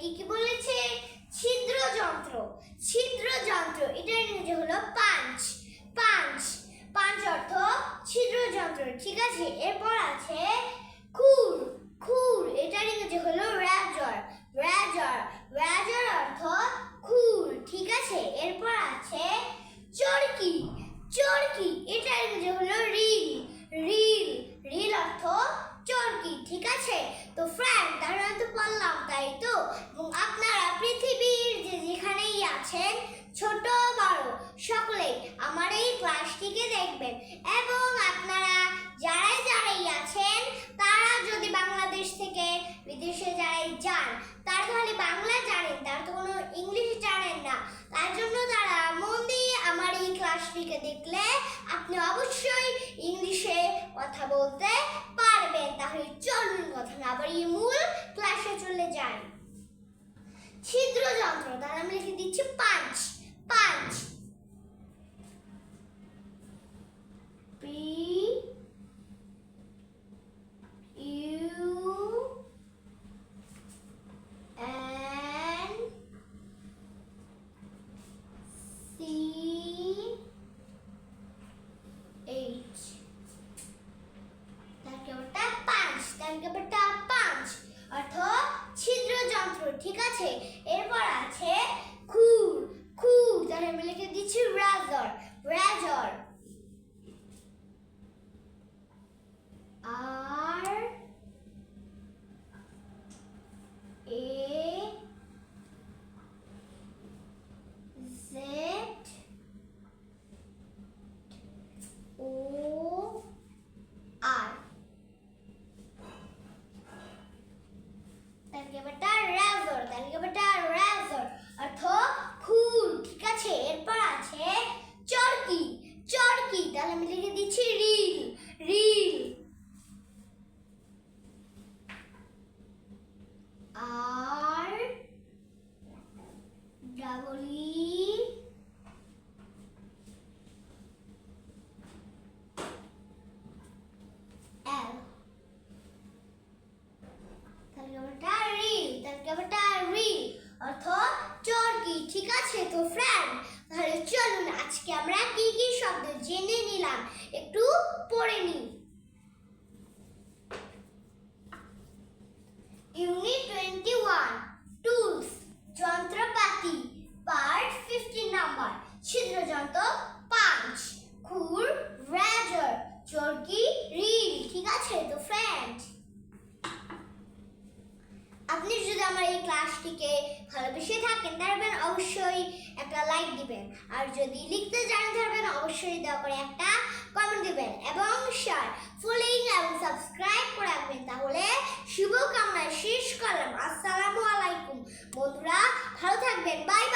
কি কি বলেছে? ছিদ্র যন্ত্র ছিদ্র যন্ত্র এটার ইংরেজি হলো পাঞ্চ। পাঞ্চ। পাঞ্চ অর্থ ছিদ্র যন্ত্র ঠিক আছে? এরপর আছে খুর খুর এটার ইংরেজি হলো র্যাজর র্যাজর র্যাজর অর্থ খুর ঠিক আছে এরপর আছে চরকি চরকি এটা ইংরেজি হলো রিল রিল রিল অর্থ চরকি ঠিক আছে তো ফ্রেন্ড তাহলে তো বললাম তাই তো এবং আপনারা পৃথিবীর যে যেখানেই আছেন, ছোট, বড় সকলেই আমার এই ক্লাসটিকে দেখবেন। এবং আপনারা যারাই যারাই আছেন, তারা যদি বাংলাদেশ থেকে বিদেশে যারাই যান, তারা তাহলে বাংলা জানেন, তারা তো কোনো ইংলিশ জানেন না। তার জন্য তারা মন দিয়ে আমার এই ক্লাসটিকে দেখলে আপনি অবশ্যই ইংলিশে কথা বলতে পারবেন। তাহলে চলুন, কথা না আবার এই মূল ক্লাসে চলে যাই। ছিদ্র যন্ত্র তাহলে আমি লিখে দিচ্ছি পাঁচ পাঁচ P U N C H তারপরটা পাঁচ তারপরটা পাঁচ অর্থ ছিদ্র যন্ত্র ঠিক আছে। এরপর আছে খুর। খুর তাহলে আমি লিখে দিচ্ছি রাজর। রাজর। আর এ আর। তাহলে বেটা বেটা রাজর অর্থ ফুল ঠিক আছে? এরপর আছে চরকি। চরকি তাহলে আমি লিখে দিচ্ছি আছে ফ্রেন্ড তাহলে চলুন, আজকে আমরা কি কি শব্দ জেনে নিলাম? একটু পড়ে নিই। ইউনিট টোয়েন্টি ওয়ান টুলস যন্ত্রপাতি পার্ট ফিফটিন নাম্বার ছিদ্রযন্ত্র পাঁচ খুর র্যাজার চরকি রিল ঠিক আছে তো ফ্রেন্ড আপনি যদি আমার এই ক্লাসটিকে ভালোবেসে থাকেন তাহলে অবশ্যই একটা লাইক দিবেন। আর যদি লিখতে জানেন ধরবেন অবশ্যই দয়া করে একটা কমেন্ট দিবেন এবং শেয়ার ফলোইং এবং সাবস্ক্রাইব করে রাখবেন। তাহলে শুভকামনায় শেষ করলাম। আসসালামু আলাইকুম। বন্ধুরা, ভালো থাকবেন। Bye bye